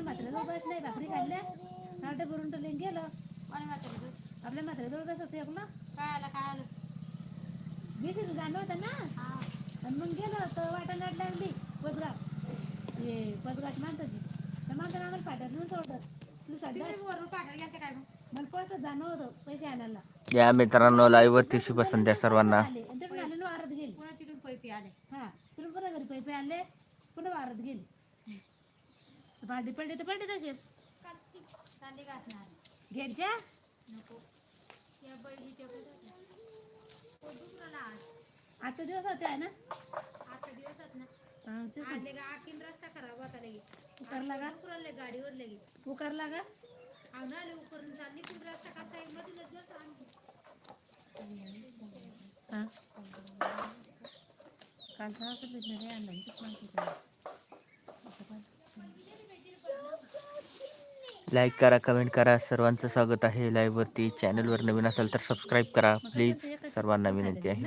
आले नाटक भरून टोले गेलं कोणी म्हातारं आपल्या म्हाताऱ्याजवळ कसं ऐकलं काय आलं काय आलं घेशील गाणं होतं ना हा आणि मग गेलं तर वाटा नाट लागली पदगाव हे पदगाच माणसाची त्या माणसानं आम्हाला पाठवत नव्हतं सोडत तू सध्या पाठवलं गेलं काय मग मला पळत जाणं होतं पैसे आणायला या मित्रांनो लाईव्ह वरती शुभ संध्या सर्वांना. आले आणि ते पण आले वारात गेले पुन्हा तिकडून पैपी आले हा तुला पुन्हा घरी पैसे आणले पुन्हा वारात गेले. भांडी पडली तर पडली तसेच घ्यायच्या नको. त्या बैली त्या बैली तो दुसरा ना आज. आजचा दिवस होते आहे ना? आजच्या दिवसात ना. हा, तेच ना. आणले का आखीन रस्ता खराब होता लगे उकरला का? उकरले गाडीवर लगे उकरला का? उकरून चालली खूप रस्ता कसा आहे मधूनच जर आणली हा. कालचा असं आणलं लाईक करा कमेंट करा. सर्वांचं स्वागत आहे लाईव्हवरती चॅनलवर नवीन असेल तर सबस्क्राईब करा. प्लीज सर्वांना विनंती आहे.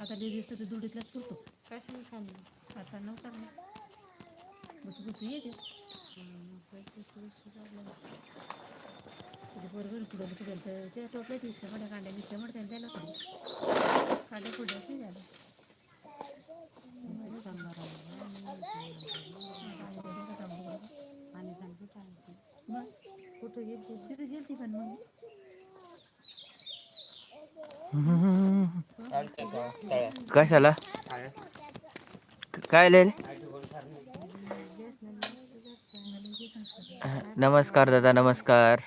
आता लेडीज तर दुडीतलाच पुरतो कशाने खाल्ली आता नव्हता ना बस बस येते बरोबर पुढे पुढे तर ते टोपले दिसते मोठ्या कांड्या दिसते मोठ्या त्याला कांड्या पुढे नाही झालं आणि सांगते सांगते मग कुठं गेलती पण मग कशाला? काय लिहिले नमस्कार दादा नमस्कार.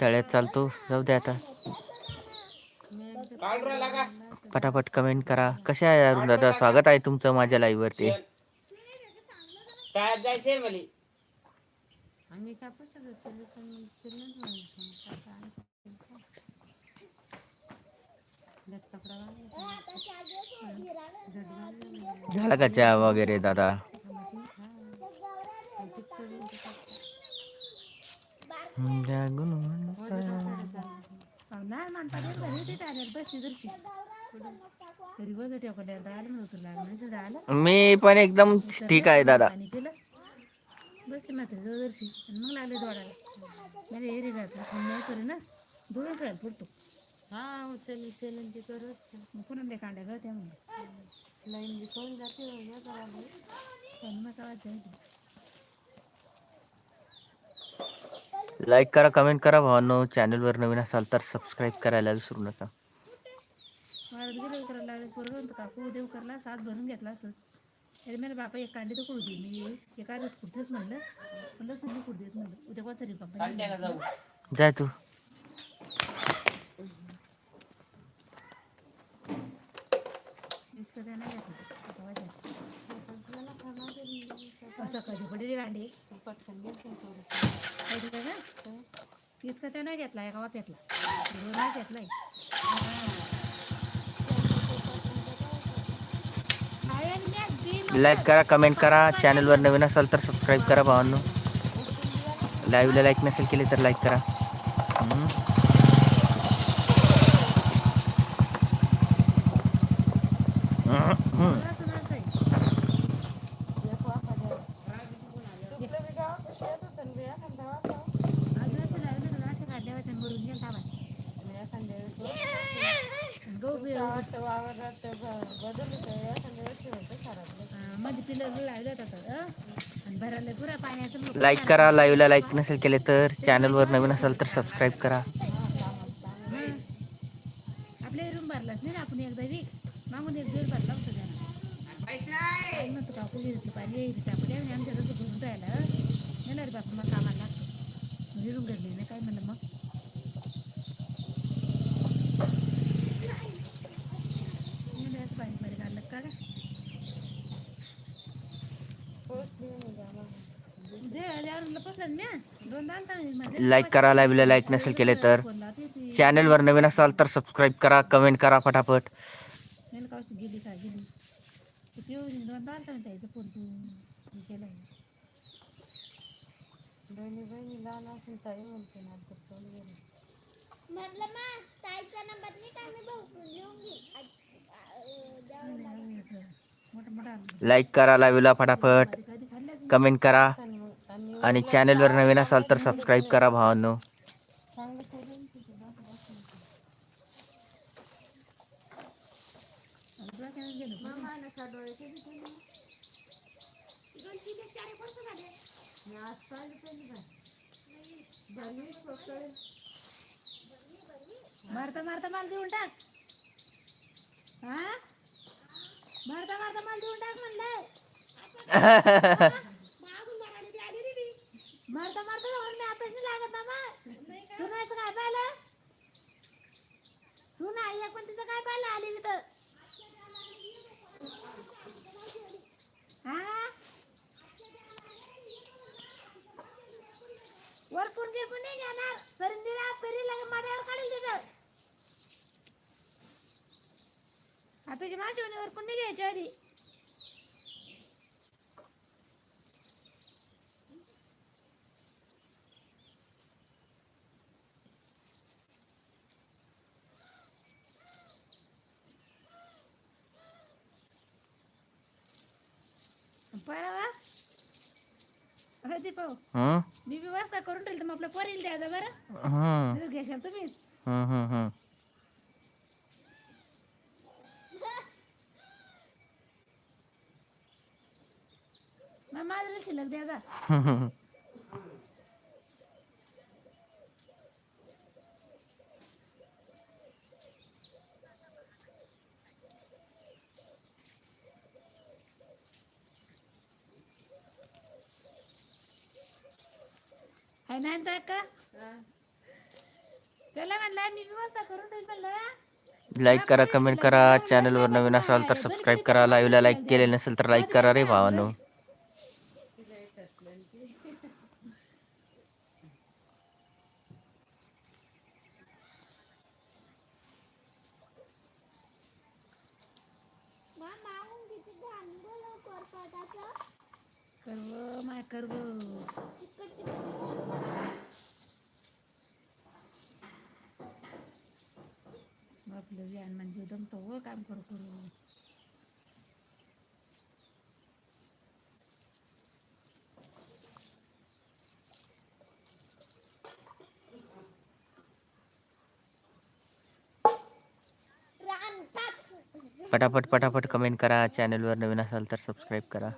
तळ्यात चालतो. जाऊ दे आता. पटापट कमेंट करा. कशा आहे अरुण दादा? स्वागत आहे तुमचं माझ्या लाईव्ह वरती. आम्ही कापू शकत तुला पण झाला का चहा वगैरे दादा. नाही म्हणता मी पण एकदम ठीक आहे दादा. बसले मात्र जवळशी. आणि मग लागले दोडायला म्हणजे एरी पण नाही करे ना दोन खेळायला पडतो हा उचल उचल ते करूच मग पुन्हा ते कांड्या गळत्या मग लाईन बी कोण जाते करा पण मग वाचायचं लाईक करा कमेंट करा भावांनो. चॅनलवर नवीन असाल तर सबस्क्राईब करायला विसरू नका. करायला देव करला सात भरून घेतला असं अरे मला बापा एक कांडी तर कुडू दे. मी एक अर्ध कुडतेच म्हणलं. म्हणलं संधी कुड देत म्हणलं. उद्या कोणतरी बापा जाय तू. इतकं काय नाही घातलं वाजायचं. असं कधी पडली कांडी इतकं त्या नाही घेतला एका वाप्यातला दोन नाही घेतलाय आहे आणि मी अगदी लाईक करा कमेंट करा. चॅनलवर नवीन असाल तर सबस्क्राईब करा भावांनो. लाईव्हला लाईक नसेल केले तर लाईक करा. हम्म. लाईक करा लाईव्हला लाईक नसेल केले तर चॅनलवर नवीन असाल तर सबस्क्राईब करा. आपल्या रूम भरलाच लाइक करा लाइव लाईक नसेल केले तर. चॅनलवर नवीन असाल तर सबस्क्राईब करा कमेंट करा फटाफट. लाईक करा लाइव फटाफट. कमेंट करा. आणि चॅनलवर नवीन असाल तर सबस्क्राईब करा भावांनो. मारता मारता माल देऊन टाक. हा? मारता मारता माल देऊन टाक म्हणलं मारता मारता जाऊन मी आताच नाही लागत मामा मग सुनायचं काय पाहिलं? सुना एक पण तिचं काय पाहिलं? आली तर हा? वरपून गिरपून नाही घेणार. तरी दिला तरी लगे माड्यावर काढील तिथं. आताची माशी वरपून नाही घ्यायची आधी. हम्म? मी व्यवस्था करून ठेवली तर मग आपल्या पोरीला बरं हम्म, नाही तर घेशाल तुम्हीच. मग माझ्याला शिल्लक हम्म. आहे ना आता का. त्याला म्हणलं मी व्यवस्था करून ठेवली म्हणलं. लाईक करा कमेंट करा. चॅनलवर नवीन असाल तर सबस्क्राईब करा. लाईव्हला लाईक केले नसेल तर लाईक करा रे भावानो. करव माय करव. आपलं व्यान दमतो हो काम करू करू रान टाक पटापट पटापट कमेंट करा. चॅनलवर नवीन असाल तर सबस्क्राईब करा.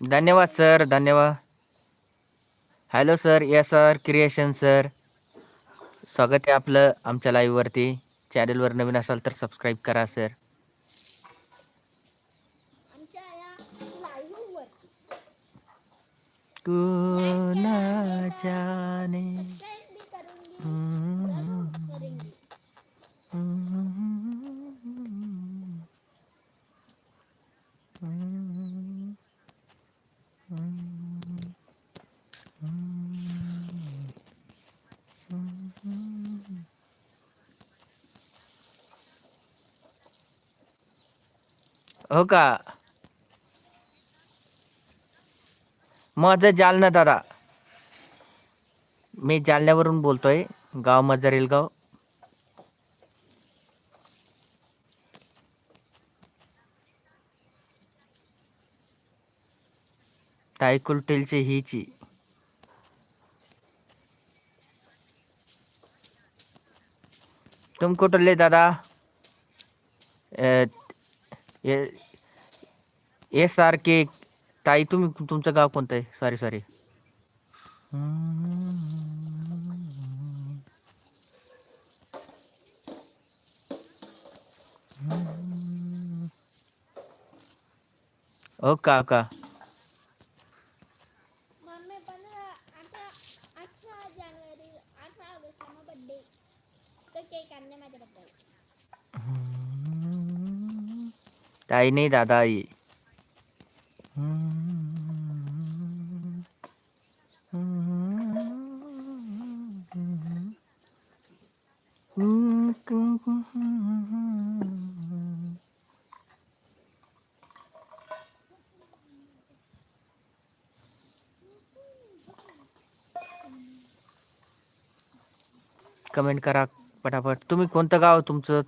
धन्यवाद सर. धन्यवाद. Hello sir yes sir creation sir स्वागत आहे आपलं आमच्या लाईव्हवरती चॅनलवर नवीन असाल तर सबस्क्राईब करा सर या तू ना जाने सेंड करून घे हम्म. करेंगे हो का? माझं जालना दादा. मी जालन्यावरून बोलतोय. गाव माझं रेलगाव. टायकुल टेलचे हीची. तुम कुठले दादा? एस आर के ताई तुम्ही तुमचं गाव कोणतं आहे? सॉरी सॉरी ओ का का? काही नाही दादा आई। कमेंट करा पटापट तुम्ही कोणतं गाव तुमचं?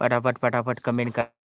पटापट पटापट कमेंट करा.